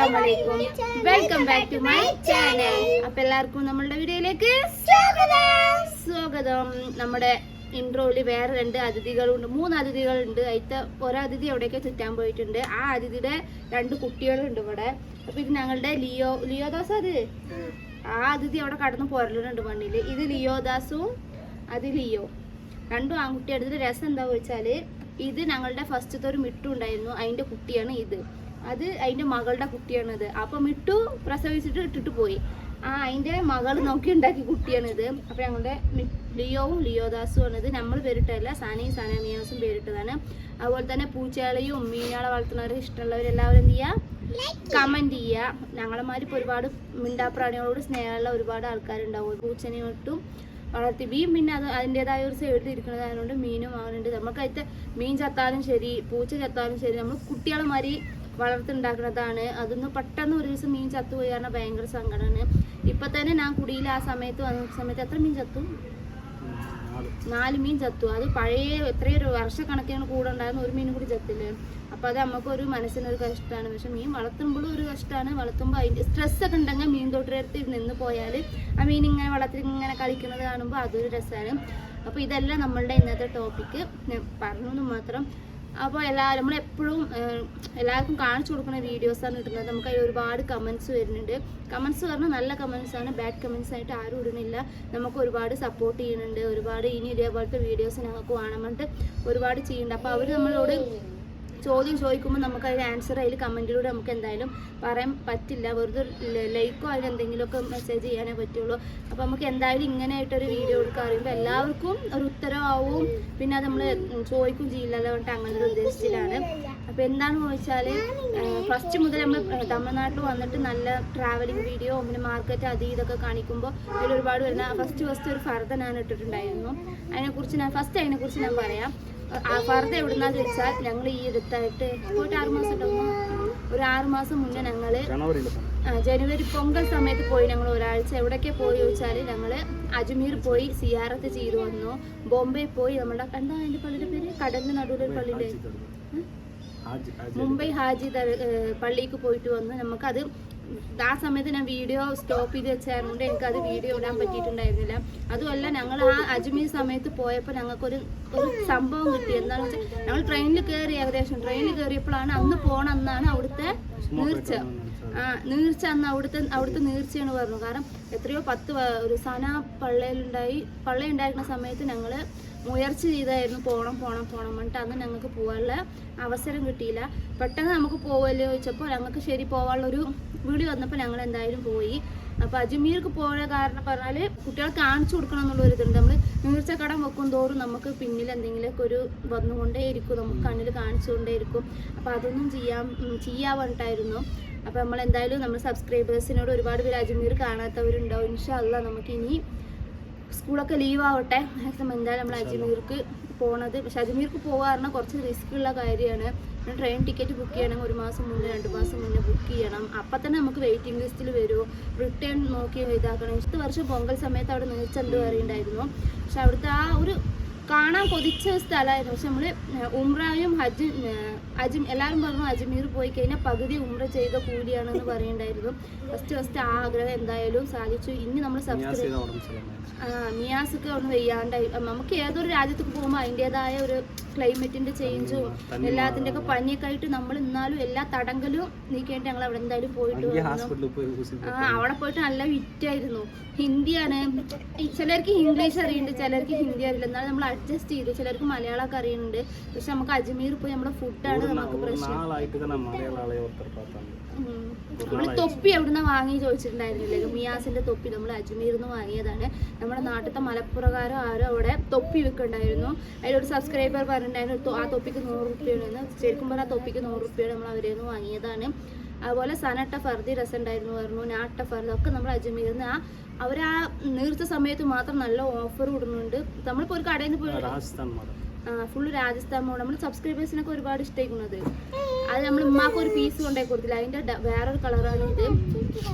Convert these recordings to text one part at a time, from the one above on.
അസ്സലാമലൈക്കും. Welcome back to my channel അപ്പൊ എല്ലാവർക്കും നമ്മളുടെ വീഡിയോയിലേക്ക് സ്വാഗതം. നമ്മുടെ ഇൻട്രോയിൽ വേറെ രണ്ട് അതിഥികളുണ്ട്. മൂന്ന് അതിഥികളുണ്ട്. അതിത്തെ ഒരതിഥി എവിടെയൊക്കെ ചുറ്റാൻ പോയിട്ടുണ്ട്. ആ അതിഥിയുടെ രണ്ട് കുട്ടികളുണ്ട് ഇവിടെ. അപ്പൊ ഇത് ഞങ്ങളുടെ ലിയോ ലിയോദാസ് അത്? ആ അതിഥി അവിടെ കടന്നു പോരലുണ്ട് മണ്ണിൽ. ഇത് ലിയോദാസും അത് ലിയോ. രണ്ടും ആൺകുട്ടി എടുത്തിട്ട് രസം എന്താ വെച്ചാൽ ഇത് ഞങ്ങളുടെ ഫസ്റ്റത്തെ ഒരു മിട്ടു ഉണ്ടായിരുന്നു അതിന്റെ കുട്ടിയാണ് ഇത്. അത് അതിന്റെ മകളുടെ കുട്ടിയാണിത്. അപ്പൊ ഇട്ടു പ്രസവിച്ചിട്ട് ഇട്ടിട്ട് പോയി. ആ അതിന്റെ മകൾ നോക്കി ഉണ്ടാക്കിയ കുട്ടിയാണിത്. അപ്പൊ ഞങ്ങളുടെ ലിയോവും ലിയോദാസും ആണിത്. നമ്മൾ പേരിട്ടതല്ല സാനയും സാനാമിയാസും പേരിട്ടതാണ്. അതുപോലെ തന്നെ പൂച്ചകളെയും മീനുകളെ വളർത്തുന്നവരെ ഇഷ്ടമുള്ളവരെല്ലാവരും എന്ത് ചെയ്യുക കമന്റ് ചെയ്യുക ഞങ്ങളെമാരി ഇപ്പൊ ഒരുപാട് മിണ്ടാപ്രാണികളോട് സ്നേഹമുള്ള ഒരുപാട് ആൾക്കാരുണ്ടാവും. പൂച്ചനെ ഒട്ടും വളർത്തി. മീൻ പിന്നെ അത് അതിന്റെതായ ഒരു സൈഡിൽ ഇരിക്കുന്നത് അതുകൊണ്ട് മീനും വാങ്ങുന്നുണ്ട് നമുക്ക് അതിന്റെ മീൻ ചത്താലും ശരി പൂച്ച ചത്താലും ശരി നമ്മൾ കുട്ടികളെ മാതിരി വളർത്തുണ്ടാക്കുന്നതാണ്. അതൊന്ന് പെട്ടെന്ന് ഒരു ദിവസം മീൻ ചത്തുപോയി കാരണം ഭയങ്കര സങ്കടമാണ് ഇപ്പൊ തന്നെ ഞാൻ കുടിയിൽ ആ സമയത്ത് വന്ന സമയത്ത് എത്ര മീൻ ചത്തു? നാല് മീൻ ചത്തു. അത് പഴയ എത്രയൊരു വർഷക്കണക്കിന് കൂടെ ഉണ്ടായിരുന്ന ഒരു മീനും കൂടി ചത്തില്ലേ? അപ്പൊ അത് നമുക്കൊരു മനസ്സിനൊരു കഷ്ടമാണ് പക്ഷെ മീൻ വളർത്തുമ്പോഴും ഒരു കഷ്ടമാണ് വളർത്തുമ്പോൾ അതിന്റെ സ്ട്രെസ് ഒക്കെ ഉണ്ടെങ്കിൽ മീൻ തൊട്ടിരത്ത് നിന്ന് പോയാൽ ആ മീൻ ഇങ്ങനെ വളർത്തി ഇങ്ങനെ കളിക്കുന്നത് കാണുമ്പോൾ അതൊരു രസമാണ് അപ്പൊ ഇതെല്ലാം നമ്മളുടെ ഇന്നത്തെ ടോപ്പിക്ക് പറഞ്ഞു മാത്രം. അപ്പോൾ എല്ലാവരും നമ്മളെപ്പോഴും എല്ലാവർക്കും കാണിച്ചു കൊടുക്കുന്ന വീഡിയോസാണ് ഇടുന്നത്. നമുക്ക് അതിൽ ഒരുപാട് കമൻസ് വരുന്നുണ്ട്. കമൻസ് പറഞ്ഞാൽ നല്ല കമൻസാണ് ബാഡ് കമൻസ് ആയിട്ട് ആരും ഇടുന്നില്ല. നമുക്ക് ഒരുപാട് സപ്പോർട്ട് ചെയ്യുന്നുണ്ട്. ഒരുപാട് ഇനി ഇതേപോലത്തെ വീഡിയോസ് ഞങ്ങൾക്ക് വേണം പറഞ്ഞിട്ട് ഒരുപാട് ചെയ്യുന്നുണ്ട്. അപ്പോൾ അവർ നമ്മളോട് ചോദ്യം ചോദിക്കുമ്പോൾ നമുക്ക് അതിന് ആൻസർ അതിൽ കമന്റിലൂടെ നമുക്ക് എന്തായാലും പറയാൻ പറ്റില്ല. വെറുതെ ലൈക്കോ അതിൽ എന്തെങ്കിലുമൊക്കെ മെസ്സേജ് ചെയ്യാനേ പറ്റുള്ളൂ. അപ്പോൾ നമുക്ക് എന്തായാലും ഇങ്ങനെ ആയിട്ടൊരു വീഡിയോ എടുക്കാൻ അറിയുമ്പോൾ എല്ലാവർക്കും ഒരു ഉത്തരവാവും. പിന്നെ അത് നമ്മൾ ചോദിക്കും ചെയ്യില്ലാതെ പറഞ്ഞിട്ട് അങ്ങനെ ഒരു ഉദ്ദേശത്തിലാണ്. അപ്പോൾ എന്താണെന്ന് ചോദിച്ചാൽ ഫസ്റ്റ് മുതൽ നമ്മൾ തമിഴ്നാട്ടിൽ വന്നിട്ട് നല്ല ട്രാവലിംഗ് വീഡിയോ പിന്നെ മാർക്കറ്റ് അത് ഇതൊക്കെ കാണിക്കുമ്പോൾ അതിൽ ഒരുപാട് വരുന്ന ഫസ്റ്റ് ഫസ്റ്റ് ഒരു ഫർദ ഞാൻ ഇട്ടിട്ടുണ്ടായിരുന്നു. അതിനെക്കുറിച്ച് ഞാൻ ഫസ്റ്റ് അതിനെക്കുറിച്ച് ഞാൻ പറയാം. ഫർദ എവിടുന്നാന്ന് വെച്ചാൽ ഞങ്ങൾ ഈ അടുത്തായിട്ട് പോയിട്ട് ആറുമാസം ഉണ്ടാവും ഒരു ആറുമാസം മുന്നേ ഞങ്ങൾ ആ, ജനുവരി പൊങ്കൽ സമയത്ത് പോയി ഞങ്ങൾ ഒരാഴ്ച. എവിടൊക്കെ പോയി ചോദിച്ചാൽ ഞങ്ങൾ അജ്മീർ പോയി സിയാറത്ത് ചെയ്തു വന്നു. ബോംബെ പോയി നമ്മുടെ എന്താ അതിന്റെ പള്ളിയുടെ പേര്? കടലിന് നടുവിലൊരു പള്ളിയിലെ മുംബൈ ഹാജി പള്ളിക്ക് പോയിട്ട് വന്ന് നമുക്കത് ആ സമയത്ത് ഞാൻ വീഡിയോ സ്റ്റോപ്പ് ചെയ്ത് വെച്ചായതുകൊണ്ട് എനിക്കത് വീഡിയോ ഇടാൻ പറ്റിയിട്ടുണ്ടായിരുന്നില്ല. അതുമല്ല ഞങ്ങൾ ആ അജ്മീർ സമയത്ത് പോയപ്പോൾ ഞങ്ങൾക്കൊരു ഒരു സംഭവം കിട്ടി. എന്താണെന്ന് വെച്ചാൽ ഞങ്ങൾ ട്രെയിനിൽ കയറി ഏകദേശം ട്രെയിനിൽ കയറിയപ്പോഴാണ് അന്ന് പോകണം അന്നാണ് അവിടുത്തെ നീർച്ച. നീർച്ച അന്ന് അവിടുത്തെ അവിടുത്തെ നീർച്ചയാണ് പറഞ്ഞു. കാരണം എത്രയോ പത്ത് ഒരു സന പള്ളയിലുണ്ടായി പള്ള ഉണ്ടായിരുന്ന സമയത്ത് ഞങ്ങൾ മുയർച്ച ചെയ്തായിരുന്നു. പോണം പോണം പോണം എന്നിട്ട് അന്ന് ഞങ്ങൾക്ക് പോകാനുള്ള അവസരം കിട്ടിയില്ല. പെട്ടെന്ന് നമുക്ക് പോവല്ലോ ചോദിച്ചപ്പോൾ ഞങ്ങൾക്ക് ശരി പോകാനുള്ള ഒരു വിളി വന്നപ്പോൾ ഞങ്ങൾ എന്തായാലും പോയി. അപ്പോൾ അജ്മീർക്ക് പോയ കാരണം പറഞ്ഞാൽ കുട്ടികളെ കാണിച്ചു കൊടുക്കണം എന്നുള്ള ഒരു ഇതുണ്ട്. നമ്മൾ നീർച്ചക്കടം വെക്കും തോറും നമുക്ക് പിന്നിൽ എന്തെങ്കിലുമൊക്കെ ഒരു വന്നുകൊണ്ടേ ഇരിക്കും നമുക്ക് കണ്ണിൽ കാണിച്ചുകൊണ്ടേ ഇരിക്കും അപ്പോൾ അതൊന്നും ചെയ്യാൻ ചെയ്യാൻ പറഞ്ഞിട്ടായിരുന്നു. അപ്പോൾ നമ്മൾ എന്തായാലും നമ്മൾ സബ്സ്ക്രൈബേഴ്സിനോട് ഒരുപാട് പേര് അജ്മീർ കാണാത്തവരുണ്ടാവും. ഇൻഷല്ല നമുക്ക് ഇനി സ്കൂളൊക്കെ ലീവ് ആവട്ടെ. മാക്സിമം എന്തായാലും നമ്മൾ അജ്മീർക്ക് പോണത്. പക്ഷെ അജ്മീർക്ക് പോകാറുണ്ട് കുറച്ച് റിസ്ക് ഉള്ള കാര്യമാണ്. ട്രെയിൻ ടിക്കറ്റ് ബുക്ക് ചെയ്യണമെങ്കിൽ ഒരു മാസം മുന്നേ രണ്ട് മാസം മുന്നേ ബുക്ക് ചെയ്യണം. അപ്പം തന്നെ നമുക്ക് വെയിറ്റിംഗ് ലിസ്റ്റിൽ വരുമോ റിട്ടേൺ നോക്കി ഇതാക്കണം. ഇഷ്ട വർഷം പൊങ്കൽ സമയത്ത് അവിടെ നിന്ന് നീച്ചെന്ത് പറയുണ്ടായിരുന്നു പക്ഷെ അവിടുത്തെ ആ ഒരു കാണാൻ കൊതിച്ച സ്ഥലമായിരുന്നു. പക്ഷെ നമ്മൾ ഉംറയും ഹജ്ജ് അജിം എല്ലാവരും പറഞ്ഞു അജ്മീർ പോയി കഴിഞ്ഞാൽ പകുതി ഉംറ ചെയ്ത കൂലിയാണെന്ന് പറയണ്ടായിരുന്നു ഫസ്റ്റ് ഫസ്റ്റ് ആ ആഗ്രഹം എന്തായാലും സാധിച്ചു. ഇനി നമ്മൾ സബ്സ്ക്രൈബ് ആ, മിയാസൊക്കെ ഒന്ന് വെയ്യാണ്ടായി. നമുക്ക് ഏതൊരു രാജ്യത്തേക്ക് പോകുമ്പോൾ അതിന്റെതായ ഒരു ക്ലൈമറ്റിന്റെ ചേഞ്ചും എല്ലാത്തിന്റെ ഒക്കെ പനിയൊക്കെ ആയിട്ട് നമ്മൾ ഇന്നാലും എല്ലാ തടങ്കലും നീക്കേണ്ടി ഞങ്ങൾ അവിടെ എന്തായാലും പോയിട്ട് വന്നു. ആ അവിടെ പോയിട്ട് നല്ല വിറ്റായിരുന്നു ഹിന്ദിയാണ്. ചിലർക്ക് ഇംഗ്ലീഷ് അറിയുന്നുണ്ട് ചിലർക്ക് ഹിന്ദി അറിയില്ല. എന്നാലും നമ്മൾ അഡ്ജസ്റ്റ് ചെയ്തു. ചിലർക്ക് മലയാളമൊക്കെ അറിയുന്നുണ്ട്. പക്ഷെ നമുക്ക് അജ്മീർ പോയി നമ്മുടെ ഫുഡാണ് നമുക്ക് പ്രശ്നം. നമ്മൾ തൊപ്പി എവിടുന്ന് വാങ്ങി ചോദിച്ചിട്ടുണ്ടായിരുന്നില്ലേ? മിയാസിന്റെ തൊപ്പി നമ്മൾ അജ്മീരിൽ നിന്ന് വാങ്ങിയതാണ്. നമ്മുടെ നാട്ടിലത്തെ മലപ്പുറക്കാരും ആരും അവിടെ തൊപ്പി വിൽക്കുന്നുണ്ടായിരുന്നു അതിലൊരു സബ്സ്ക്രൈബർ പറഞ്ഞിട്ടുണ്ടായിരുന്നു ആ തൊപ്പിക്ക് നൂറ് റുപ്യാണ് ശരിക്കും പറഞ്ഞാൽ ആ തൊപ്പിക്ക് നൂറ് റുപ്യാണ് നമ്മൾ അവരിൽ നിന്ന് വാങ്ങിയതാണ്. അതുപോലെ സനട്ട ഫർദി രസം ഉണ്ടായിരുന്നു പറഞ്ഞു നാട്ട ഫർദി. ഒക്കെ നമ്മൾ അജ്മീരിൽ നിന്ന് ആ അവർ ആ നീർച്ച സമയത്ത് മാത്രം നല്ല ഓഫർ ഇടുന്നുണ്ട്. നമ്മളിപ്പോൾ ഒരു കടയിൽ നിന്ന് പോയി ഫുള്ള് രാജസ്ഥാൻ മോഡ് നമ്മൾ സബ്സ്ക്രൈബേഴ്സിനൊക്കെ ഒരുപാട് ഇഷ്ടമായിരിക്കുന്നത് അത് നമ്മൾ ഉമ്മാക്ക് ഒരു പീസ് കൊണ്ടേ കൊടുത്തില്ല. അതിന്റെ ഡ- വേറൊരു കളറാണ് ഇത്.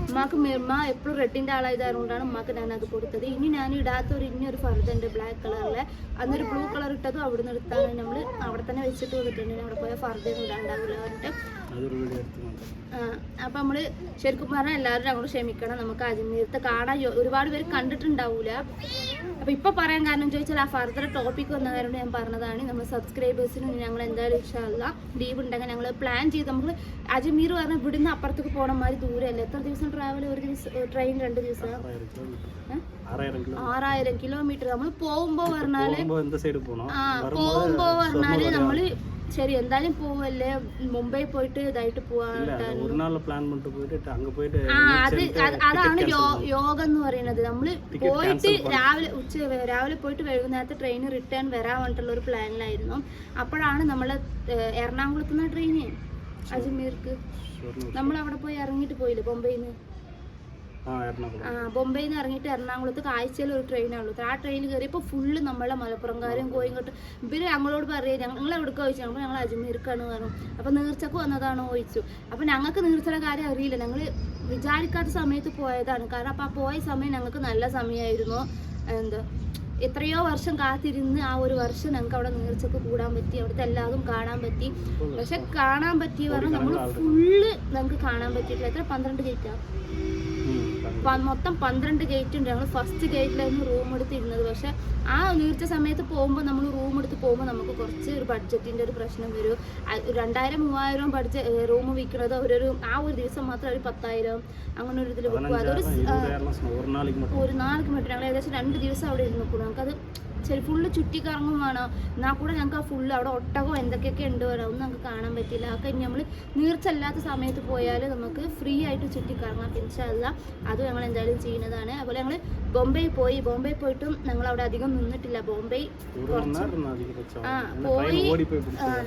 ഉമ്മാക്ക് ഉമ്മ എപ്പോഴും റെഡിന്റെ ആളായതുകൊണ്ടാണ് ഉമ്മാക്ക് ഞാൻ അത് കൊടുത്തത്. ഇനി ഞാൻ ഇടാത്ത ഒരു ഇനി ഒരു ഫർദ ഉണ്ട് ബ്ലാക്ക് കളറിലെ അന്നൊരു ബ്ലൂ കളർ ഇട്ടതും അവിടെ നിന്ന് എടുത്താണ് നമ്മൾ അവിടെ തന്നെ വെച്ചിട്ട് വന്നിട്ടുണ്ട്. അവിടെ പോയ ഫർദയൊന്നും ഇടാണ്ടാവില്ല പറഞ്ഞിട്ട്. നമ്മൾ അപ്പൊ നമ്മൾ ശരിക്കും പറഞ്ഞാൽ എല്ലാവരും അങ്ങോട്ട് ക്ഷമിക്കണം. നമുക്ക് അജ്മീരത്തെ കാണാൻ ഒരുപാട് പേര് കണ്ടിട്ടുണ്ടാവൂല. അപ്പൊ ഇപ്പൊ പറയാൻ കാരണം ചോദിച്ചാൽ ആ ഫർദർ ടോപ്പിക് വന്ന കാരണം ഞാൻ പറഞ്ഞതാണ്. നമ്മൾ സബ്സ്ക്രൈബേഴ്സിന് ഞങ്ങൾ എന്തായാലും ഇഷ്ടമല്ല ലീവ് ഉണ്ടെങ്കിൽ ഞങ്ങൾ പ്ലാൻ ചെയ്ത് നമുക്ക് അജ്മീർ പറഞ്ഞാൽ ഇവിടുന്ന് അപ്പുറത്തേക്ക് പോകണ മാതിരി ദൂരമല്ല? എത്ര ദിവസം ട്രാവൽ ഒരു ദിവസം ട്രെയിൻ രണ്ട് ദിവസം? ആറായിരം കിലോമീറ്റർ നമ്മൾ പോകുമ്പോ പറഞ്ഞാൽ ആ പോകുമ്പോ പറഞ്ഞാൽ നമ്മൾ ശരി എന്തായാലും പോവല്ലേ മുംബൈ പോയിട്ട് ഇതായിട്ട് இல்ல പോവാൻ ஒரு நாள் பிளான் பண்ணிட்டு போயிட்டு அங்க போயிட்டு ആ അത് അത് അതാണ് യോ- യോഗ എന്ന് പറയുന്നത് നമ്മള് പോയിട്ട് രാവിലെ ഉച്ച രാവിലെ പോയിട്ട് വൈകുന്നേരത്തെ ട്രെയിൻ റിട്ടേൺ വരാൻ വേണ്ടിയിട്ടുള്ള ഒരു പ്ലാനിലായിരുന്നു അപ്പോഴാണ് നമ്മള് ഏഹ്, എറണാകുളത്ത് നിന്ന് ട്രെയിന് അജ്മീർക്ക് നമ്മൾ അവിടെ പോയി ഇറങ്ങിയിട്ട് പോയില്ലേ ബോംബെയിൽ നിന്ന് ആ എറണാകുളം ആ ബോംബെയിൽ നിന്ന് ഇറങ്ങിയിട്ട് എറണാകുളത്ത് കാഴ്ചയിൽ ഒരു ട്രെയിനേ ഉള്ളൂ ആ ട്രെയിൻ കയറിയപ്പോൾ ഫുള്ള് നമ്മളെ മലപ്പുറംകാരും കോയിങ്ങോട്ട് ഇവർ ഞങ്ങളോട് പറയുക ഞങ്ങൾ എവിടേക്ക് ചോദിച്ചു? ഞങ്ങൾ ഞങ്ങൾ അജ്മീർക്കാണ് പറഞ്ഞു. അപ്പോൾ നീർച്ചക്ക് വന്നതാണോ ചോദിച്ചു. അപ്പോൾ ഞങ്ങൾക്ക് നീർച്ചയുടെ കാര്യം അറിയില്ല. ഞങ്ങൾ വിചാരിക്കാത്ത സമയത്ത് പോയതാണ്. കാരണം അപ്പോൾ ആ പോയ സമയം ഞങ്ങൾക്ക് നല്ല സമയമായിരുന്നു എന്താ എത്രയോ വർഷം കാത്തിരുന്ന് ആ ഒരു വർഷം ഞങ്ങൾക്ക് അവിടെ നീർച്ചക്ക് കൂടാൻ പറ്റി അവിടുത്തെ എല്ലാതും കാണാൻ പറ്റി. പക്ഷെ കാണാൻ പറ്റി പറഞ്ഞാൽ നമ്മൾ ഫുള്ള് നമുക്ക് കാണാൻ പറ്റിയിട്ടില്ല. എത്ര? പന്ത്രണ്ട് ഗേറ്റാ പ- മൊത്തം പന്ത്രണ്ട് ഗേറ്റ് ഉണ്ട് ഞങ്ങൾ ഫസ്റ്റ് ഗേറ്റിലായിരുന്നു റൂം എടുത്തിരുന്നത്. പക്ഷേ ആ നീർച്ച സമയത്ത് പോകുമ്പോൾ നമ്മൾ റൂം എടുത്ത് പോകുമ്പോൾ നമുക്ക് കുറച്ച് ഒരു ബഡ്ജറ്റിന്റെ ഒരു പ്രശ്നം വരും. രണ്ടായിരം മൂവായിരം ബഡ്ജറ്റ് റൂം വിൽക്കുന്നത് അവരൊരു ആ ഒരു ദിവസം മാത്രം ഒരു പത്തായിരം അങ്ങനെ ഒരു ഇതിൽ വിൽക്കും. അതൊരു ഒരു നാൾക്ക് മറ്റും ഞങ്ങൾ ഏകദേശം രണ്ട് ദിവസം അവിടെ ഇരുന്നു നമുക്കത് ചെറു ഫുള്ള് ചുറ്റി ചുറ്റിക്കറങ്ങുമാണ് എന്നാൽ കൂടെ ഞങ്ങൾക്ക് ആ ഫുള്ള് അവിടെ ഒട്ടകോ എന്തൊക്കെയൊക്കെ ഉണ്ട് വരാം ഒന്നും നമുക്ക് കാണാൻ പറ്റില്ല. അതൊക്കെ നമ്മൾ നീർച്ചല്ലാത്ത സമയത്ത് പോയാൽ നമുക്ക് ഫ്രീ ആയിട്ട് ചുറ്റി കറങ്ങാം പിൻഷല്ല അതും ഞങ്ങൾ എന്തായാലും ചെയ്യുന്നതാണ്. അതുപോലെ ഞങ്ങൾ ബോംബെ പോയി. ബോംബെ പോയിട്ടും ഞങ്ങൾ അവിടെ അധികം നിന്നിട്ടില്ല. ബോംബെ കുറച്ച് ആ പോയി.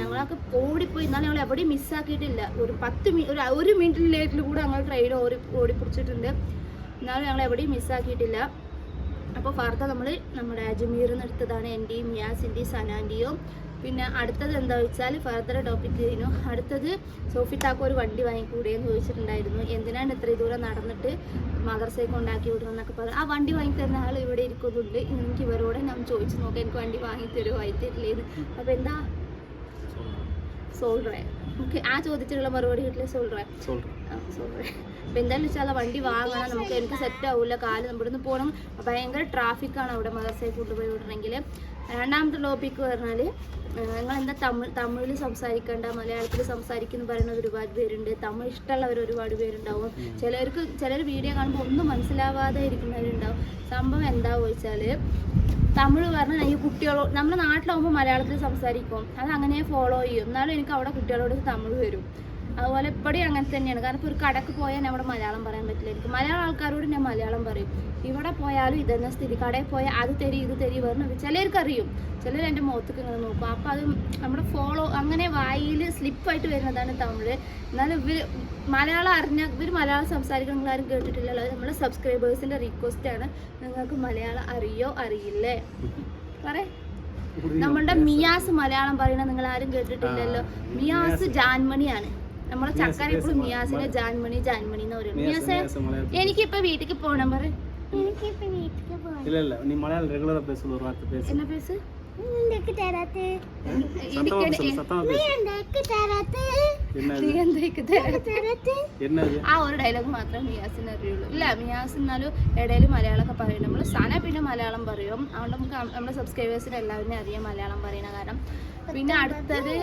ഞങ്ങളൊക്കെ ഓടിപ്പോയി. എന്നാലും ഞങ്ങൾ എവിടെയും മിസ്സാക്കിയിട്ടില്ല ഒരു പത്ത് മിനിറ്റ് ഒരു മിനിറ്റിൽ ലേറ്റിൽ കൂടെ ഞങ്ങൾ ട്രെയിൻ ഓടി ഓടിപ്പിടിച്ചിട്ടുണ്ട്. എന്നാലും ഞങ്ങൾ എവിടെയും മിസ്സാക്കിയിട്ടില്ല അപ്പോൾ ഫർദർ നമ്മൾ നമ്മുടെ അജ്മീറിൽ നിന്ന് എടുത്തതാണ് എന്റെയും മിയാസിന്റെയും സനാന്റെയും പിന്നെ അടുത്തത് എന്താ വെച്ചാൽ ഫർദർ ടോപ്പിക് ചെയ്യുന്നു അടുത്തത് സോഫി താക്കോ ഒരു വണ്ടി വാങ്ങിക്കൂടെയെന്ന് ചോദിച്ചിട്ടുണ്ടായിരുന്നു. എന്തിനാണ് ഇത്ര ദൂരം നടന്നിട്ട് മദർസയൊക്കെ ഉണ്ടാക്കി വിടുമെന്നൊക്കെ പറഞ്ഞു. ആ വണ്ടി വാങ്ങിത്തരുന്ന ആൾ ഇവിടെ ഇരിക്കുന്നുണ്ട്. എനിക്ക് ഇവരോടെ ഞാൻ ചോദിച്ചു നോക്കാം. എനിക്ക് വണ്ടി വാങ്ങിത്തരുമോ വാങ്ങിത്തരില്ലേന്ന്. അപ്പോൾ എന്താ? സോൾഡറേ ഓക്കെ ആ ചോദിച്ചിട്ടുള്ള മറുപടി കിട്ടില്ല സോൾഡറേ സോൾഡറേ അപ്പോൾ എന്തായാലും വെച്ചാൽ വണ്ടി വാങ്ങണം. നമുക്ക് എനിക്ക് സെറ്റ് ആവില്ല കാൽ നമ്മുടെ നിന്ന് പോകണം ഭയങ്കര ട്രാഫിക് ആണ് അവിടെ മദർസയിൽ കൊണ്ടുപോയി വിടണമെങ്കിൽ രണ്ടാമത്തെ ടോപ്പിക്ക് പറഞ്ഞാൽ നിങ്ങൾ എന്താ തമിഴ് തമിഴിൽ സംസാരിക്കേണ്ട മലയാളത്തിൽ സംസാരിക്കുന്നു പറയുന്നത് ഒരുപാട് പേരുണ്ട്. തമിഴ് ഇഷ്ടമുള്ളവർ ഒരുപാട് പേരുണ്ടാവും. ചിലർക്ക് ചിലർ വീഡിയോ കാണുമ്പോൾ ഒന്നും മനസ്സിലാവാതെ ഇരിക്കുന്നവരുണ്ടാവും. സംഭവം എന്താ ചോദിച്ചാൽ തമിഴ് പറഞ്ഞാൽ ഈ കുട്ടികളോ നമ്മുടെ നാട്ടിലാവുമ്പോൾ മലയാളത്തിൽ സംസാരിക്കും. അത് അങ്ങനെ ഫോളോ ചെയ്യും. എന്നാലും എനിക്ക് അവിടെ കുട്ടികളോട് തമിഴ് വരും. അതുപോലെ ഇപ്പടി അങ്ങനെ തന്നെയാണ്. കാരണം ഇപ്പോൾ ഒരു കടക്ക് പോയാൽ അവിടെ മലയാളം പറയാൻ പറ്റില്ല. എനിക്ക് മലയാളം ആൾക്കാരോട് ഞാൻ മലയാളം പറയും. ഇവിടെ പോയാലും ഇതെന്ന സ്ഥിതി? കടയിൽ പോയാൽ അത് തരി ഇത് തരി പറഞ്ഞു ചിലർക്ക് അറിയും ചിലർ എന്റെ മുഖത്തേക്ക് ഇങ്ങനെ നോക്കും. അപ്പോൾ അത് നമ്മുടെ ഫോളോ അങ്ങനെ വായിൽ സ്ലിപ്പായിട്ട് വരുന്നതാണ് തമിഴ്. എന്നാലും ഇവർ മലയാളം അറിഞ്ഞ ഇവർ മലയാളം സംസാരിക്കുന്ന ആരും കേട്ടിട്ടില്ലല്ലോ. അത് നമ്മുടെ സബ്സ്ക്രൈബേഴ്സിന്റെ റിക്വസ്റ്റ് ആണ്. നിങ്ങൾക്ക് മലയാളം അറിയോ അറിയില്ലേ? പറയേ. നമ്മളുടെ മിയാസ് മലയാളം പറയുന്നത് നിങ്ങൾ ആരും കേട്ടിട്ടില്ലല്ലോ. മിയാസ്. ജാൻമണിയാണ്. നമ്മളെ ചക്കര എപ്പോഴും നിയാസിനെ ജാൻമണി ജാൻമണി എന്ന് പറയുന്നത് മിയാസ് എനിക്കിപ്പോ വീട്ടിക്ക് പോണം പറ. എനിക്കിപ്പോ നീ മലയാളം റെഗുലർ എന്നാ ആ ഒരു ഡയലോഗ് മാത്രമേ മിയാസിന് അറിയുള്ളൂ. ഇല്ല മിയാസ് എന്നാലും ഇടയിൽ മലയാളമൊക്കെ പറയും. നമ്മൾ സന പിന്നെ മലയാളം പറയും. അതുകൊണ്ട് നമുക്ക് നമ്മുടെ സബ്സ്ക്രൈബേഴ്സിന് എല്ലാവരും അറിയാം മലയാളം പറയുന്ന കാരണം. പിന്നെ അടുത്തത്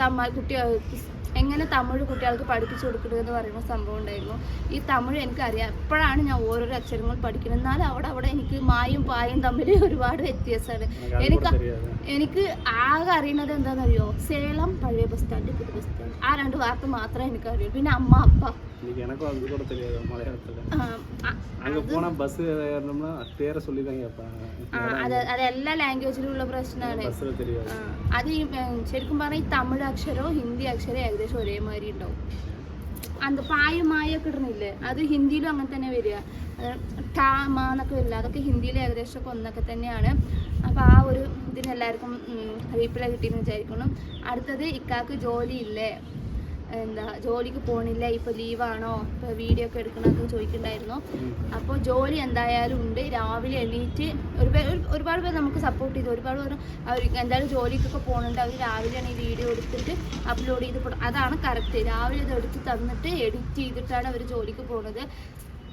തമ്മ കുട്ടി എങ്ങനെ തമിഴ് കുട്ടികൾക്ക് പഠിപ്പിച്ചു കൊടുക്കുക എന്ന് പറയുന്ന സംഭവം ഉണ്ടായിരുന്നു. ഈ തമിഴ് എനിക്കറിയാം. എപ്പോഴാണ് ഞാൻ ഓരോരോ അക്ഷരങ്ങൾ പഠിക്കുന്നത് എന്നാലും അവിടെ അവിടെ എനിക്ക് മായും പായും തമ്മിൽ ഒരുപാട് വ്യത്യാസമാണ്. എനിക്ക് എനിക്ക് ആകെ അറിയുന്നത് എന്താണെന്നറിയോ? സേലം പഴയ ബസ് സ്റ്റാൻഡ് പുതിയ ബസ് സ്റ്റാൻഡ്. ആ രണ്ട് വാർത്ത മാത്രമേ എനിക്കറിയൂ. പിന്നെ അമ്മ അപ്പ. இன்னைக்கு எனக்கும் அது கூட தெரியாது மலையாளத்துல ആ, ആ, அங்க போனா பஸ் ஏறணும்னா பேரை சொல்லி தான் கேட்பாங்க ആ, അത് അത് എല്ലാ ലാംഗ്വേജിലുള്ള പ്രശ്നമാണ് பஸ்ல தெரியாது ആ, അത് ഈ, ഉം, ശരിക്കും പറഞ്ഞാൽ ഈ തമിഴ് അക്ഷരവും ഹിന്ദി അക്ഷരവും ഏകദേശം ഒരേമാതിരി ഉണ്ടാവും അത് പായും മായൊക്കെ ഇടുന്നില്ലേ അത് ഹിന്ദിയിലും അങ്ങനെ തന്നെ വരിക അത് ടാ മാ എന്നൊക്കെ വരില്ല അതൊക്കെ ഹിന്ദിയിൽ ഏകദേശം ഒക്കെ ഒന്നൊക്കെ തന്നെയാണ് അപ്പോൾ ആ ഒരു ഇതിന് എല്ലാവർക്കും റീപ്ലൈ കിട്ടിയെന്ന് വിചാരിക്കുന്നു അടുത്തത് ഇക്കാക്ക് ജോലി ഇല്ലേ എന്താ ജോലിക്ക് പോണില്ല ഇപ്പൊ ലീവാണോ ഇപ്പൊ വീഡിയോ ഒക്കെ എടുക്കണമെന്ന് ചോദിക്കണ്ടായിരുന്നു അപ്പോൾ ജോലി എന്തായാലും ഉണ്ട്. രാവിലെ എണീറ്റ് ഒരു ഒരു- ഒരുപാട് പേര് നമുക്ക് സപ്പോർട്ട് ചെയ്തു. ഒരുപാട് പേര് അവർ എന്തായാലും ജോലിക്കൊക്കെ പോകുന്നുണ്ട് അവർ രാവിലെയാണ് ഈ വീഡിയോ എടുത്തിട്ട് അപ്ലോഡ് ചെയ്ത് അതാണ് കറക്റ്റ് രാവിലെ ഇത് എടുത്ത് തന്നിട്ട് എഡിറ്റ് ചെയ്തിട്ടാണ് അവർ ജോലിക്ക് പോകുന്നത്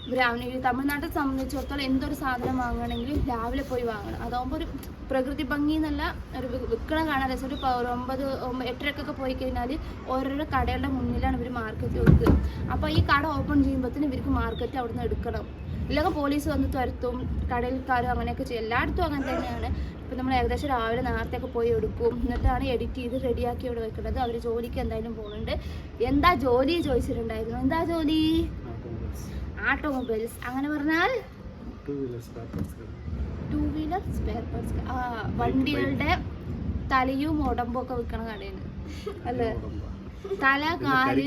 ഈ തമിഴ്നാട്ടിൽ സംബന്ധിച്ചിടത്തോളം എന്തൊരു സാധനം വാങ്ങണമെങ്കിലും രാവിലെ പോയി വാങ്ങണം. അതാകുമ്പോൾ ഒരു പ്രകൃതി ഭംഗി എന്നല്ല ഒരു വിൽക്കണം കാണാൻ രസം. ഒരു ഒമ്പത് ഒമ്പ- എട്ടരക്കൊക്കെ പോയി കഴിഞ്ഞാൽ ഓരോരോ കടകളുടെ മുന്നിലാണ് ഇവർ മാർക്കറ്റ് കൊടുക്കുക അപ്പോൾ ഈ കട ഓപ്പൺ ചെയ്യുമ്പോഴത്തേന് ഇവർക്ക് മാർക്കറ്റ് അവിടുന്ന് എടുക്കണം. ഇല്ലെങ്കിൽ പോലീസ് വന്ന് തുരത്തും കടയിൽക്കാരും അങ്ങനെയൊക്കെ ചെയ്യും. എല്ലായിടത്തും അങ്ങനെ തന്നെയാണ്. ഇപ്പം നമ്മൾ ഏകദേശം രാവിലെ നേരത്തെയൊക്കെ പോയി എടുക്കും. എന്നിട്ടാണ് എഡിറ്റ് ചെയ്ത് റെഡിയാക്കി ഇവിടെ വെക്കുന്നത് അവർ ജോലിക്ക് എന്തായാലും പോകുന്നുണ്ട് എന്താ ജോലി ചോദിച്ചിട്ടുണ്ടായിരുന്നു? എന്താ ജോലി? ആട്ടോമൊബൈൽസ് അങ്ങനെ പറഞ്ഞാൽ ടു വീലർ സ്പെയർ പാർട്സ് വണ്ടികളുടെ തലയും ഉടമ്പും ഒക്കെ വിൽക്കണ കടയാണ്. അല്ലേ? തല കാൽ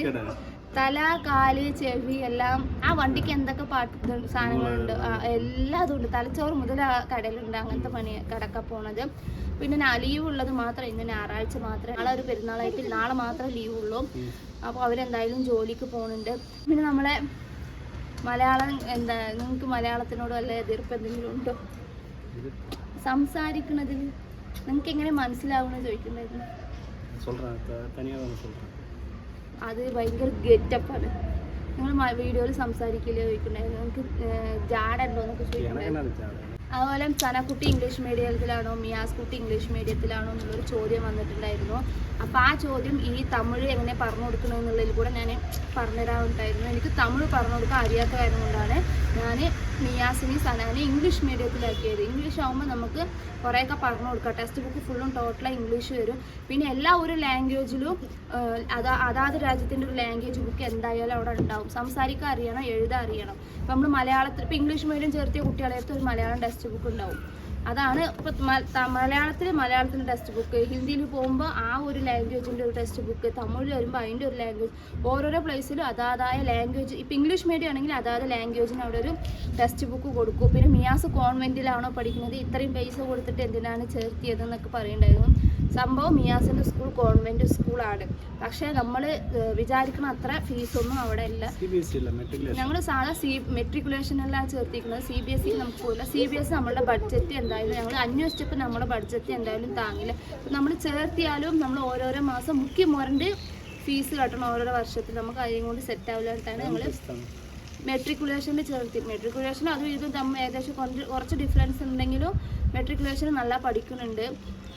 തല കാൽ ചെവി എല്ലാം ആ വണ്ടിക്ക് എന്തൊക്കെ പാട്ട് സാധനങ്ങളുണ്ട്? എല്ലാം എല്ലാതും ഉണ്ട്. തലച്ചോറ് മുതൽ ആ കടയിലുണ്ട് അങ്ങനത്തെ പണി കടക്ക പോണത്. പിന്നെ ലീവ് ഉള്ളത് മാത്രം ഇന്ന് ഞായറാഴ്ച മാത്രമേ നാളെ ഒരു പെരുന്നാളായിട്ട് നാളെ മാത്രമേ ലീവ് ഉള്ളൂ. അപ്പോൾ അവരെന്തായാലും ജോലിക്ക് പോകുന്നുണ്ട് പിന്നെ നമ്മളെ മലയാളം എന്താ നിങ്ങൾക്ക് മലയാളത്തിനോട് വല്ല എതിർപ്പ് എന്തെങ്കിലും ഉണ്ടോ? സംസാരിക്കുന്നതിൽ നിങ്ങൾക്ക് എങ്ങനെ മനസ്സിലാവുമെന്ന് ചോദിക്കുന്നുണ്ടായിരുന്നു അത് ഭയങ്കര ഗെറ്റപ്പാണ്. നിങ്ങൾ വീഡിയോയിൽ സംസാരിക്കില്ല ചോദിക്കുന്നുണ്ടായിരുന്നു നിങ്ങൾക്ക് ജാടുണ്ടോ എന്നൊക്കെ ചോദിക്കുന്നത് അതുപോലെ സനക്കുട്ടി ഇംഗ്ലീഷ് മീഡിയത്തിലാണോ മിയാസ് കുട്ടി ഇംഗ്ലീഷ് മീഡിയത്തിലാണോ എന്നുള്ളൊരു ചോദ്യം വന്നിട്ടുണ്ടായിരുന്നു. അപ്പോൾ ആ ചോദ്യം ഈ തമിഴ് എങ്ങനെ പറഞ്ഞു കൊടുക്കണമെന്നുള്ളതിൽ കൂടെ ഞാൻ പറഞ്ഞുതരാറുണ്ടായിരുന്നു എനിക്ക് തമിഴ് പറഞ്ഞു കൊടുക്കാൻ അറിയാത്ത കാര്യം കൊണ്ടാണ് ഞാൻ നിയാസിനെ സനാനെ ഇംഗ്ലീഷ് മീഡിയത്തിലാക്കിയത്. ഇംഗ്ലീഷ് ആകുമ്പോൾ നമുക്ക് കുറേയൊക്കെ പറഞ്ഞു കൊടുക്കാം. ടെക്സ്റ്റ് ബുക്ക് ഫുള്ളും ടോട്ടലായി ഇംഗ്ലീഷ് വരും. പിന്നെ എല്ലാ ഒരു ലാംഗ്വേജിലും അതാ അതാത് രാജ്യത്തിന്റെ ഒരു ലാംഗ്വേജ് ബുക്ക് എന്തായാലും അവിടെ ഉണ്ടാവും. സംസാരിക്കാൻ അറിയണം എഴുതാൻ അറിയണം. ഇപ്പം നമ്മൾ മലയാളത്തിൽ ഇപ്പം ഇംഗ്ലീഷ് മീഡിയം ചേർത്തിയ കുട്ടികളെ അടുത്ത് ഒരു മലയാളം ടെക്സ്റ്റ് ബുക്ക് ഉണ്ടാവും. അതാണ് ഇപ്പം മലയാളത്തിൽ മലയാളത്തിന്റെ ടെക്സ്റ്റ് ബുക്ക് ഹിന്ദിയിൽ പോകുമ്പോൾ ആ ഒരു ലാംഗ്വേജിന്റെ ഒരു ടെക്സ്റ്റ് ബുക്ക് തമിഴിൽ വരുമ്പോൾ അതിന്റെ ഒരു ലാംഗ്വേജ് ഓരോരോ പ്ലേസിലും അതാതായ ലാംഗ്വേജ് ഇപ്പം ഇംഗ്ലീഷ് മീഡിയം ആണെങ്കിൽ അതാത് ലാംഗ്വേജിന് അവിടെ ഒരു ടെക്സ്റ്റ് ബുക്ക് കൊടുക്കും. പിന്നെ മിയാസ് കോൺവെന്റിലാണോ പഠിക്കുന്നത്? ഇത്രയും പൈസ കൊടുത്തിട്ട് എന്തിനാണ് ചേർത്തിയതെന്നൊക്കെ പറയുന്നുണ്ടായിരുന്നു സംഭവം മിയാസിന്റെ സ്കൂൾ കോൺവെന്റ് സ്കൂളാണ്. പക്ഷേ നമ്മൾ വിചാരിക്കുന്ന അത്ര ഫീസൊന്നും അവിടെ ഇല്ല. ഞങ്ങൾ സാധാ സി മെട്രിക്കുലേഷനെല്ലാം ചേർത്തിക്കുന്നത് സി ബി എസ് സി നമുക്ക് പോകില്ല സി ബി എസ് നമ്മളുടെ ബഡ്ജറ്റ് എന്തായാലും ഞങ്ങൾ അന്വേഷിച്ചപ്പോൾ നമ്മുടെ ബഡ്ജറ്റ് എന്തായാലും താങ്ങില്ല. നമ്മൾ ചേർത്തിയാലും നമ്മൾ ഓരോരോ മാസം മുഖ്യമോറിന്റെ ഫീസ് കെട്ടണം ഓരോരോ വർഷത്തിൽ. നമുക്ക് അതിനും കൊണ്ട് സെറ്റ് ആവില്ല എന്നിട്ടാണ് ഞങ്ങൾ മെട്രിക്കുലേഷനിൽ ചേർത്തി. മെട്രിക്കുലേഷനും അതും ഇതും തമ്മിൽ ഏകദേശം കുറച്ച് കുറച്ച് ഡിഫറൻസ് ഉണ്ടെങ്കിലും മെട്രിക്കുലേഷൻ നല്ല പഠിക്കുന്നുണ്ട്.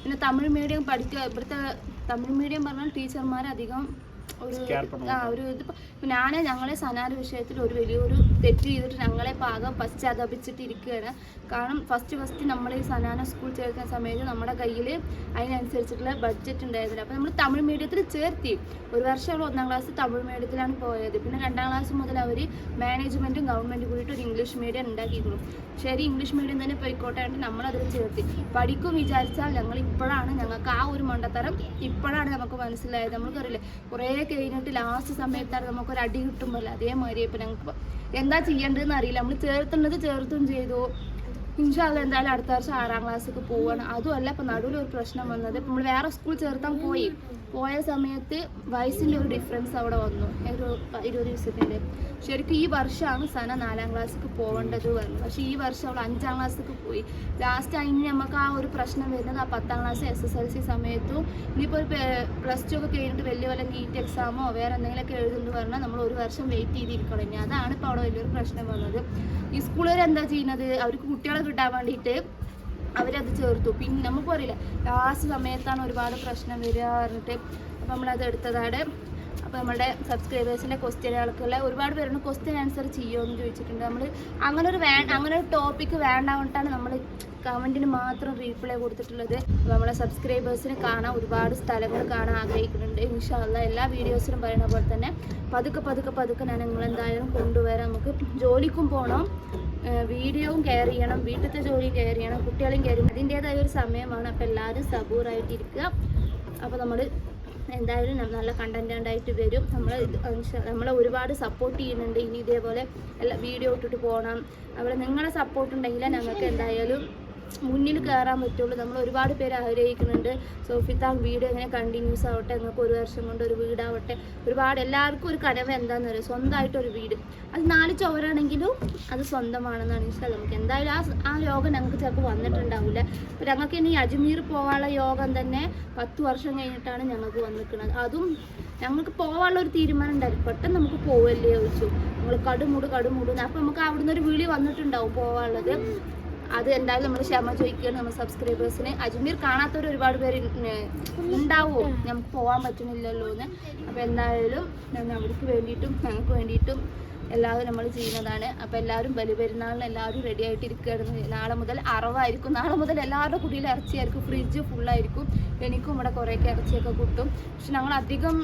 പിന്നെ തമിഴ് മീഡിയം പഠിക്കുക ഇവിടുത്തെ തമിഴ് മീഡിയം പറഞ്ഞാൽ ടീച്ചർമാർ അധികം ഒരു ആ ഒരു ഇത് ഞാൻ ഞങ്ങളെ സനാര വിഷയത്തിൽ ഒരു വലിയൊരു തെറ്റ് ചെയ്തിട്ട് ഞങ്ങളെ പാകം പശ്ചാത്തപിച്ചിട്ടിരിക്കുകയാണ്. കാരണം ഫസ്റ്റ് ഫസ്റ്റ് നമ്മൾ ഈ സനാന സ്കൂൾ ചേർക്കുന്ന സമയത്ത് നമ്മുടെ കയ്യിൽ അതിനനുസരിച്ചിട്ടുള്ള ബഡ്ജറ്റ് ഉണ്ടായിരുന്നില്ല. അപ്പോൾ നമ്മൾ തമിഴ് മീഡിയത്തിൽ ചേർത്തി. ഒരു വർഷം ഒന്നാം ക്ലാസ് തമിഴ് മീഡിയത്തിലാണ് പോയത്. പിന്നെ രണ്ടാം ക്ലാസ് മുതൽ അവർ മാനേജ്മെന്റും ഗവൺമെന്റും കൂടിയിട്ട് ഒരു ഇംഗ്ലീഷ് മീഡിയം ഉണ്ടാക്കിയിരുന്നു. ശരി ഇംഗ്ലീഷ് മീഡിയം തന്നെ പോയിക്കോട്ടെ നമ്മൾ അതിൽ ചേർത്തി. പഠിക്കും വിചാരിച്ചാൽ ഞങ്ങൾ ഇപ്പോഴാണ് ഞങ്ങൾക്ക് ആ ഒരു മണ്ടത്തരം ഇപ്പോഴാണ് നമുക്ക് മനസ്സിലായത്. നമുക്കറിയില്ലേ കുറേ കഴിഞ്ഞിട്ട് ലാസ്റ്റ് സമയത്താണ് നമുക്കൊരു അടി കിട്ടുമ്പോൾ അതേമാതിരി ഇപ്പം ഞങ്ങൾക്ക് എന്താ ചെയ്യേണ്ടതെന്ന് അറിയില്ല. നമ്മൾ ചേർത്തുന്നത് ചേർത്തും ചെയ്തു. ഇൻഷാല്ല എന്തായാലും അടുത്ത വർഷം ആറാം ക്ലാസ്സിലേക്ക് പോവാണ്. അതുമല്ല ഇപ്പം നടുവിൽ ഒരു പ്രശ്നം വന്നത്. നമ്മൾ വേറെ സ്കൂൾ ചേർത്താൻ പോയി. പോയ സമയത്ത് വയസ്സിന്റെ ഒരു ഡിഫറൻസ് അവിടെ വന്നു. ഒരു ഇരുപത് ദിവസത്തിന്റെ. ശരിക്കും ഈ വർഷമാണ് സന നാലാം ക്ലാസ്സിലേക്ക് പോകേണ്ടത് പറഞ്ഞു പക്ഷെ ഈ വർഷം അവൾ അഞ്ചാം ക്ലാസ്സിലേക്ക് പോയി. ലാസ്റ്റ് അതിന് നമുക്ക് ആ ഒരു പ്രശ്നം വരുന്നത് ആ പത്താം class S S L C സമയത്തും ഇനിയിപ്പോൾ ഒരു പ്ലസ് ടു ഒക്കെ കഴിഞ്ഞിട്ട് വലിയ വല്ല നീറ്റ് എക്സാമോ വേറെ എന്തെങ്കിലുമൊക്കെ എഴുതുന്നു പറഞ്ഞാൽ നമ്മൾ ഒരു വർഷം വെയിറ്റ് ചെയ്തിരിക്കണം. ഇനി അതാണ് ഇപ്പോൾ അവിടെ വലിയൊരു പ്രശ്നം വന്നത്. ഈ സ്കൂളുകാർ എന്താ ചെയ്യുന്നത്? അവർക്ക് കുട്ടികളെ കിട്ടാൻ വേണ്ടിയിട്ട് അവരത് ചേർത്തു. പിന്നെ നമുക്ക് അറിയില്ല. ലാസ്റ്റ് സമയത്താണ് ഒരുപാട് പ്രശ്നം വരിക പറഞ്ഞിട്ട് അപ്പോൾ നമ്മളത് എടുത്തതാണ്. അപ്പോൾ നമ്മുടെ സബ്സ്ക്രൈബേഴ്സിന്റെ ക്വസ്റ്റ്യനുകൾക്കുള്ള ഒരുപാട് പേരാണ് ക്വസ്റ്റ്യൻ ആൻസർ ചെയ്യുമെന്ന് ചോദിച്ചിട്ടുണ്ട്. നമ്മൾ അങ്ങനെ ഒരു വേ അങ്ങനെ ഒരു ടോപ്പിക്ക് വേണ്ടാകൊണ്ടാണ് നമ്മൾ കമന്റിന് മാത്രം റീപ്ലൈ കൊടുത്തിട്ടുള്ളത്. നമ്മളെ സബ്സ്ക്രൈബേഴ്സിന് കാണാൻ ഒരുപാട് സ്ഥലങ്ങൾ കാണാൻ ആഗ്രഹിക്കുന്നുണ്ട്. ഇൻഷാല്ല എല്ലാ വീഡിയോസിനും പറയുന്ന പോലെ തന്നെ പതുക്കെ പതുക്കെ പതുക്കെ ഞാൻ നിങ്ങളെന്തായാലും കൊണ്ടുവരാം നമുക്ക് ജോലിക്കും പോകണം വീഡിയോയും കെയർ ചെയ്യണം വീട്ടിലത്തെ ജോലി കെയർ ചെയ്യണം കുട്ടികളെയും കെയർ ചെയ്യണം. അതിന്റേതായ ഒരു സമയമാണ് അപ്പോൾ എല്ലാവരും സബൂറായിട്ടിരിക്കുക അപ്പോൾ നമ്മൾ എന്തായാലും നല്ല കണ്ടന്റ് വരും. നമ്മൾ നമ്മളെ ഒരുപാട് സപ്പോർട്ട് ചെയ്യുന്നുണ്ട്. ഇനി ഇതേപോലെ എല്ലാ വീഡിയോ ഇട്ടിട്ട് പോകണം അവിടെ നിങ്ങളുടെ സപ്പോർട്ട് ഉണ്ടെങ്കിൽ ഞങ്ങൾക്ക് എന്തായാലും മുന്നിൽ കയറാൻ പറ്റുള്ളൂ. നമ്മൾ ഒരുപാട് പേര് ആഗ്രഹിക്കുന്നുണ്ട്. സോഫിത്താൻ വീട് എങ്ങനെ കണ്ടിന്യൂസ് ആവട്ടെ? നിങ്ങൾക്ക് ഒരു വർഷം കൊണ്ട് ഒരു വീടാവട്ടെ? ഒരുപാട് എല്ലാവർക്കും ഒരു കനവ് എന്താണെന്ന് പറയുക സ്വന്തമായിട്ട് ഒരു വീട്. അത് നാല് ചോരാണെങ്കിലും അത് സ്വന്തമാണെന്നാണ് ഇഷ്ടം നമുക്ക് എന്തായാലും ആ ആ യോഗം ഞങ്ങൾക്ക് ചിലപ്പോൾ വന്നിട്ടുണ്ടാവില്ല. അപ്പം ഞങ്ങൾക്ക് ഇനി അജ്മീർ പോകാനുള്ള യോഗം തന്നെ പത്ത് വർഷം കഴിഞ്ഞിട്ടാണ് ഞങ്ങൾക്ക് വന്നിരിക്കുന്നത്. അതും ഞങ്ങൾക്ക് പോകാനുള്ള ഒരു തീരുമാനം ഉണ്ടായിരുന്നു പെട്ടെന്ന് നമുക്ക് പോവല്ലേ ചോദിച്ചു. നമ്മൾ കടുമുട് കടുമുട് അപ്പം നമുക്ക് അവിടുന്ന് ഒരു വിളി വന്നിട്ടുണ്ടാവും പോകാനുള്ളത് അത് എന്തായാലും നമ്മൾ ക്ഷമ ചോദിക്കുകയാണ് നമ്മൾ സബ്സ്ക്രൈബേഴ്സിന് അജ്മീർ കാണാത്തവർ ഒരുപാട് പേര് ഉണ്ടാവുമോ നമുക്ക് പോകാൻ പറ്റുന്നില്ലല്ലോ എന്ന്. അപ്പോൾ എന്തായാലും അവർക്ക് വേണ്ടിയിട്ടും ഞങ്ങൾക്ക് വേണ്ടിയിട്ടും എല്ലാവരും നമ്മൾ ചെയ്യുന്നതാണ്. അപ്പോൾ എല്ലാവരും ബലിപെരുന്നാളിന് എല്ലാവരും റെഡി ആയിട്ടിരിക്കുകയാണ് നാളെ മുതൽ അറവായിരിക്കും. നാളെ മുതൽ എല്ലാവരുടെ കുടിയിൽ ഇറച്ചിയായിരിക്കും. ഫ്രിഡ്ജ് ഫുള്ളായിരിക്കും എനിക്കും ഇവിടെ കുറേയൊക്കെ ഇറച്ചിയൊക്കെ കിട്ടും. പക്ഷെ ഞങ്ങൾ അധികം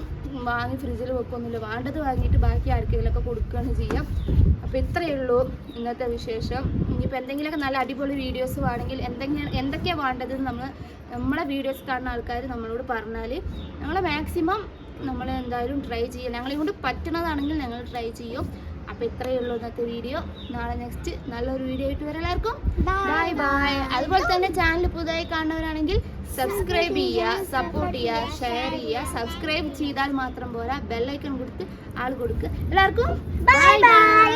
വാങ്ങി ഫ്രിഡ്ജിൽ വെക്കൊന്നുമില്ല വേണ്ടത് വാങ്ങിയിട്ട് ബാക്കി ആർക്കെങ്കിലുമൊക്കെ കൊടുക്കുകയാണ് ചെയ്യാം. അപ്പോൾ ഇത്രയേ ഉള്ളൂ ഇന്നത്തെ വിശേഷം. ഇനിയിപ്പോൾ എന്തെങ്കിലുമൊക്കെ നല്ല അടിപൊളി വീഡിയോസ് വേണമെങ്കിൽ എന്തെങ്കിലും എന്തൊക്കെയാണ് വേണ്ടത് നമ്മൾ നമ്മളെ വീഡിയോസ് കാണുന്ന ആൾക്കാർ നമ്മളോട് പറഞ്ഞാൽ ഞങ്ങൾ മാക്സിമം നമ്മൾ എന്തായാലും ട്രൈ ചെയ്യും. ഞങ്ങളെ കൊണ്ട് പറ്റുന്നതാണെങ്കിൽ ഞങ്ങൾ ട്രൈ ചെയ്യും. അപ്പോൾ ഇത്രയേ ഉള്ളൂ ഇന്നത്തെ വീഡിയോ നാളെ നെക്സ്റ്റ് നല്ലൊരു വീഡിയോ ആയിട്ട് വരാം എല്ലാവർക്കും. ബൈ ബൈ അതുപോലെ തന്നെ ചാനൽ പുതുതായി കാണുന്നവരാണെങ്കിൽ സബ്സ്ക്രൈബ് ചെയ്യുക സപ്പോർട്ട് ചെയ്യുക ഷെയർ ചെയ്യുക സബ്സ്ക്രൈബ് ചെയ്താൽ മാത്രം പോരാ ബെല്ലൈക്കൺ കൊടുത്ത് ആൾ കൊടുക്കുക എല്ലാവർക്കും ബൈ ബൈ